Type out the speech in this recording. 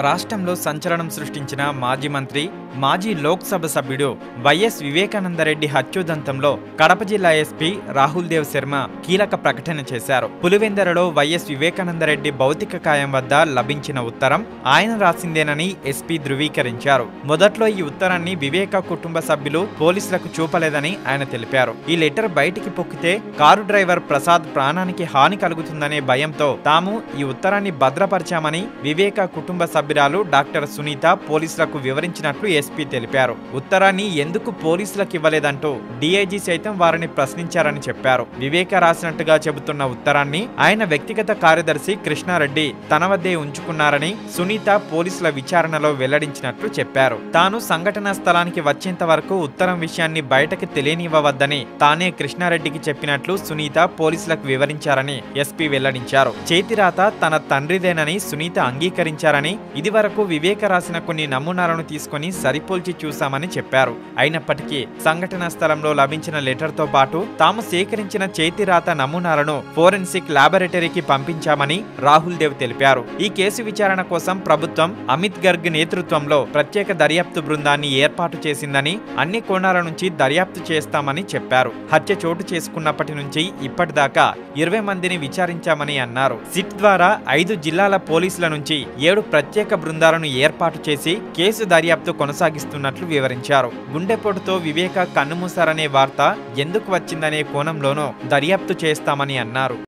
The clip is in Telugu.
రాష్ట్రంలో సంచలనం సృష్టించిన మాజీ మంత్రి మాజీ లోక్సభ సభ్యుడు వైఎస్ వివేకానందరెడ్డి హత్యోదంతంలో కడప జిల్లా ఎస్పీ రాహుల్ దేవ్ శర్మ కీలక ప్రకటన చేశారు. పులివెందరలో వైఎస్ వివేకానందరెడ్డి భౌతిక కాయం వద్ద లభించిన ఉత్తరం ఆయన రాసిందేనని ఎస్పీ ధృవీకరించారు. మొదట్లో ఈ ఉత్తరాన్ని వివేక కుటుంబ సభ్యులు పోలీసులకు చూపలేదని ఆయన తెలిపారు. ఈ లెటర్ బయటికి పొక్కితే కారు డ్రైవర్ ప్రసాద్ ప్రాణానికి హాని కలుగుతుందనే భయంతో తాము ఈ ఉత్తరాన్ని భద్రపరిచామని వివేక కుటుంబ సభ్యులు సభ్యురాలు డాక్టర్ సునీత పోలీసులకు వివరించినట్లు ఎస్పీ తెలిపారు. ఉత్తరాన్ని ఎందుకు పోలీసులకు ఇవ్వలేదంటూ డీఐజీ సైతం వారిని ప్రశ్నించారని చెప్పారు. వివేక రాసినట్టుగా చెబుతున్న ఉత్తరాన్ని ఆయన వ్యక్తిగత కార్యదర్శి కృష్ణారెడ్డి తన వద్దే ఉంచుకున్నారని సునీత పోలీసుల విచారణలో వెల్లడించినట్లు చెప్పారు. తాను సంఘటనా స్థలానికి వచ్చేంత వరకు ఉత్తరం విషయాన్ని బయటకు తెలియనివ్వవద్దని తానే కృష్ణారెడ్డికి చెప్పినట్లు సునీత పోలీసులకు వివరించారని ఎస్పీ వెల్లడించారు. చేతిరాత తన తండ్రిదేనని సునీత అంగీకరించారని ఇదివరకు వివేక రాసిన కొన్ని నమూనాలను తీసుకొని సరిపోల్చి చూశామని చెప్పారు. అయినప్పటికీ సంఘటనా స్థలంలో లభించిన లెటర్తో పాటు తాము సేకరించిన చేతిరాత నమూనాలను ఫోరెన్సిక్ లాబొరేటరీకి పంపించామని రాహుల్ దేవ్ తెలిపారు. ఈ కేసు విచారణ కోసం ప్రభుత్వం అమిత్ గర్గ్ నేతృత్వంలో ప్రత్యేక దర్యాప్తు బృందాన్ని ఏర్పాటు చేసిందని అన్ని కోణాల నుంచి దర్యాప్తు చేస్తామని చెప్పారు. హత్య చోటు చేసుకున్నప్పటి నుంచి ఇప్పటిదాకా ఇరవై మందిని విచారించామని అన్నారు. సిట్ ద్వారా ఐదు జిల్లాల పోలీసుల నుంచి ఏడు ప్రత్యేక బృందాలను ఏర్పాటు చేసి కేసు దర్యాప్తు కొనసాగిస్తున్నట్లు వివరించారు. గుండెపోటుతో వివేక కన్నుమూశారనే వార్త ఎందుకు వచ్చిందనే కోణంలోనూ దర్యాప్తు చేస్తామని అన్నారు.